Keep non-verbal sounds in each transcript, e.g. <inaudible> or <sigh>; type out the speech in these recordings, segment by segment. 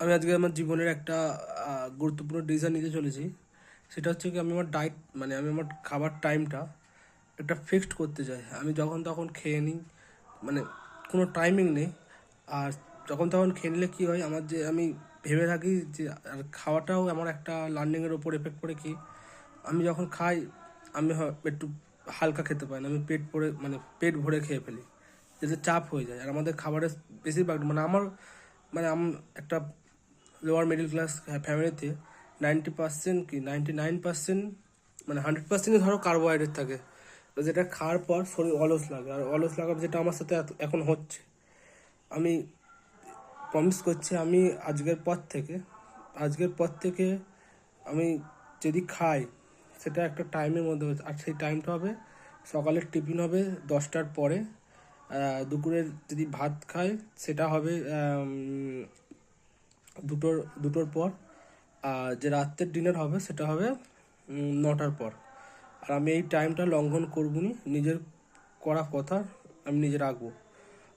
আমি আজকে আমার জীবনের একটা গুরুত্বপূর্ণ ডিসিশন নিতে চলেছি। সেটা হচ্ছে কি আমি আমার ডায়েট মানে আমি আমার খাবার টাইমটা একটা ফিক্সড করতে চাই। আমি যখন তখন খেয়ে নিই মানে কোনো টাইমিং নেই। আর যখন তখন খেয়ে নিলে কী হয়, আমার যে আমি ভেবে থাকি যে, আর খাওয়াটাও আমার একটা লার্নিংয়ের ওপর এফেক্ট পড়ে কি, আমি যখন খাই, আমি একটু হালকা খেতে পারি না। আমি পেট ভরে মানে পেট ভরে খেয়ে ফেলি। যাতে চাপ হয়ে যায়। আর আমাদের খাবারের বেশিরভাগ মানে আমার মানে আম, একটা লোয়ার মিডল ক্লাস ফ্যামিলিতে নাইনটি পার্সেন্ট কি নাইনটি নাইন পার্সেন্ট মানে হান্ড্রেড পার্সেন্টই ধরো কার্বোহাইড্রেট থাকে। তো যেটা খাওয়ার পর শরীর অলস লাগে। আর অলস লাগার যেটা আমার সাথে এখন হচ্ছে। আমি প্রমিস করছি, আমি আজকের পর থেকে আজকের পর থেকে আমি যদি খাই, সেটা একটা টাইমের মধ্যে। আর সেই টাইমটা হবে সকালের টিফিন হবে দশটার পরে। দুপুরের যদি ভাত খাই, সেটা হবে দুটোর দুটোর পর, আর যে রাত্রের ডিনার হবে সেটা হবে নটার পর। আর আমি এই টাইমটা লঙ্ঘন করব নি নিজের করা কথা আমি নিজে রাখব।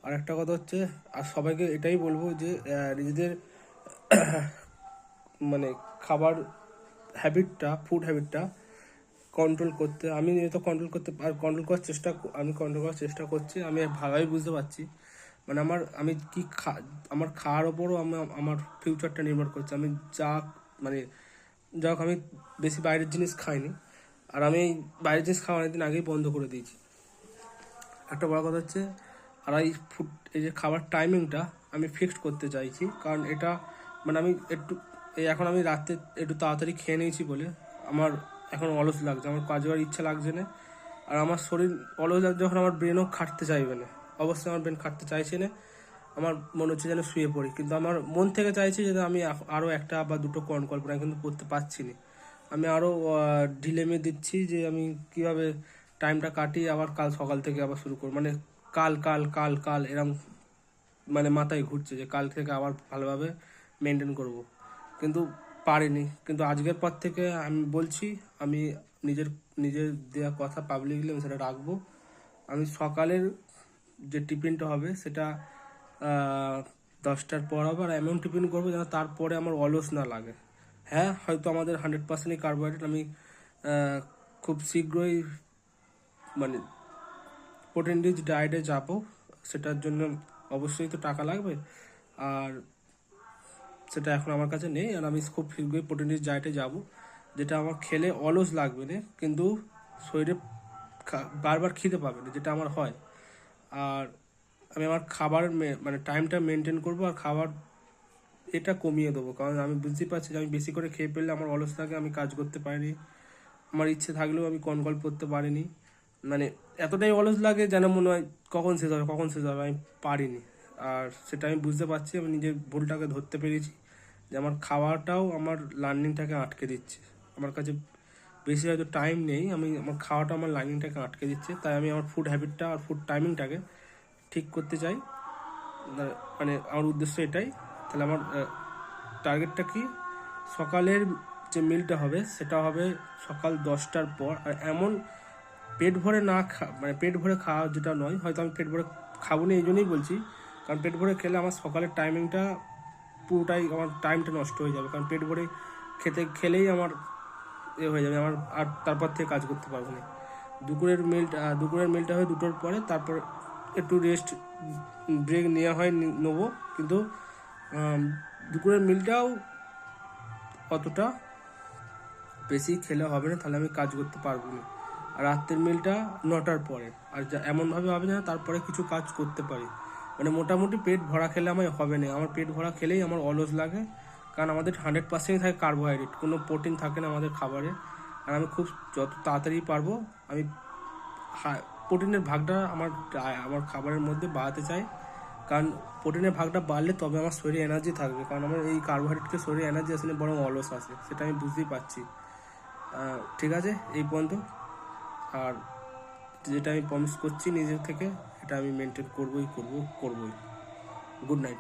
আর একটা কথা হচ্ছে, আর সবাইকে এটাই বলব যে নিজেদের <coughs> মানে খাবার হ্যাবিটটা ফুড হ্যাবিটটা কন্ট্রোল করতে, আমি নিজে তো কন্ট্রোল করতে, আর কন্ট্রোল করার চেষ্টা, আমি কন্ট্রোল করার চেষ্টা করছি, আমি ভালোই বুঝতে পারছি। মানে আমার, আমি কি খা, আমার খাওয়ার ওপরও আমার আমার ফিউচারটা নির্ভর করছে। আমি যা মানে হোক আমি বেশি বাইরের জিনিস খাইনি। আর আমি বাইরের জিনিস খাওয়া অনেকদিন আগেই বন্ধ করে দিয়েছি। একটা বড় কথা হচ্ছে, আর এই ফুড এই যে খাবার টাইমিংটা আমি ফিক্সড করতে চাইছি। কারণ এটা মানে আমি একটু এখন আমি রাতে একটু তাড়াতাড়ি খেয়ে নিয়েছি বলে আমার এখন অলস লাগছে। আমার কাজ করার ইচ্ছা লাগছে না। আর আমার শরীর অলস লাগছে, যখন আমার ব্রেনও খাটতে চাইবে না। অবশ্যই আমার ব্রেন খাটতে চাইছে না। আমার মনে হচ্ছে যেন শুয়ে পড়ি। কিন্তু আমার মন থেকে চাইছে যে আমি আরও একটা বা দুটো কল্পনা কিন্তু করতে পারছি না। আমি আরও ঢিলেমি দিচ্ছি যে আমি কীভাবে টাইমটা কাটিয়ে আবার কাল সকাল থেকে আবার শুরু করব। মানে কাল কাল কাল কাল এরম মানে মাথায় ঘুরছে যে কাল থেকে আবার ভালোভাবে মেনটেন করব। কিন্তু পারিনি। কিন্তু আজকের পর থেকে আমি বলছি, আমি নিজের নিজের দেওয়া কথা পাবলিকলি আমি সেটা রাখব। আমি সকালের যে টিফিনটা হবে সেটা দশটার পর হবে আর এমন টিফিন করব যেন তারপরে আমার অলস না লাগে। হ্যাঁ হয়তো আমাদের হান্ড্রেড পার্সেন্টই কার্বোহাইড্রেট আমি খুব শীঘ্রই মানে প্রোটিন রিচ ডায়েটে যাব, সেটার জন্য অবশ্যই তো টাকা লাগবে। আর সেটা এখন আমার কাছে নেই, আর আমি খুব শীঘ্রই প্রোটিন রিচ ডায়েটে যাব, যেটা আমার খেলে অলস লাগবে না, কিন্তু শরীরে বারবার খিদে পাবে না, যেটা আমার হয়। আর আমি আমার খাবার মানে টাইমটা মেনটেন করব আর খাবার এটা কমিয়ে দেবো। কারণ আমি বুঝতেই পারছি যে আমি বেশি করে খেয়ে ফেললে আমার অলস লাগে আমি কাজ করতে পারিনি। আমার ইচ্ছে থাকলেও আমি কন কনকল করতে পারিনি। মানে এতটাই অলস লাগে যেন মনে হয় কখন শেষ হবে, কখন শেষ হবে, আমি পারিনি। আর সেটা আমি বুঝতে পারছি, আমি নিজের ভুলটাকে ধরতে পেরেছি যে আমার খাওয়াটাও আমার লার্নিংটাকে আটকে দিচ্ছে। আমার কাছে বেশি হয়তো টাইম নেই। আমি আমার খাওয়াটা, আমার লাইনিংটাকে আটকে দিচ্ছে। তাই আমি আমার ফুড হ্যাবিটটা আর ফুড টাইমিংটাকে ঠিক করতে চাই। মানে আমার উদ্দেশ্য এটাই। তাহলে আমার টার্গেটটা কি? সকালের যে মিলটা হবে, সেটা হবে সকাল দশটার পর। আর এমন পেট ভরে না খা মানে পেট ভরে খাওয়া যেটা নয়, হয়তো আমি পেট ভরে খাব না, এই জন্যই বলছি। কারণ পেট ভরে খেলে আমার সকালের টাইমিংটা পুরোটাই, আমার টাইমটা নষ্ট হয়ে যাবে। কারণ পেট ভরে খেতে, খেলেই আমার এ হয়ে যাবে, আমার আর তারপর থেকে কাজ করতে পারব না। দুপুরের মিলটা দুপুরের মিলটা হয় দুটোর পরে, তারপর একটু রেস্ট ব্রেক নেওয়া হয় নেব। কিন্তু দুপুরের মিলটাও অতটা বেশি খেলে হবে না, তাহলে আমি কাজ করতে পারব না। আর রাত্রের মিলটা নটার পরে। আর যা, এমনভাবে হবে না তারপরে কিছু কাজ করতে পারি। মানে মোটামুটি পেট ভরা খেলে আমার হবে না। আমার পেট ভরা খেলেই আমার অলস লাগে। কারণ আমাদের হান্ড্রেড পার্সেন্ট থাকে কার্বোহাইড্রেট কোনো প্রোটিন থাকে না আমাদের খাবারে। আর আমি খুব যত তাড়াতাড়ি পারব, আমি প্রোটিনের ভাগটা আমার আমার খাবারের মধ্যে বাড়াতে চাই। কারণ প্রোটিনের ভাগটা বাড়লে তবে আমার শরীরে এনার্জি থাকবে, কারণ আমার এই কার্বোহাইড্রেটকে শরীরে এনার্জি আসলে বরং অলস আসে সেটা আমি বুঝতেই পারছি। ঠিক আছে, এই পর্যন্ত। আর যেটা আমি প্রমিস করছি নিজের থেকে, এটা আমি মেনটেন করবোই, করব, করবোই। Good night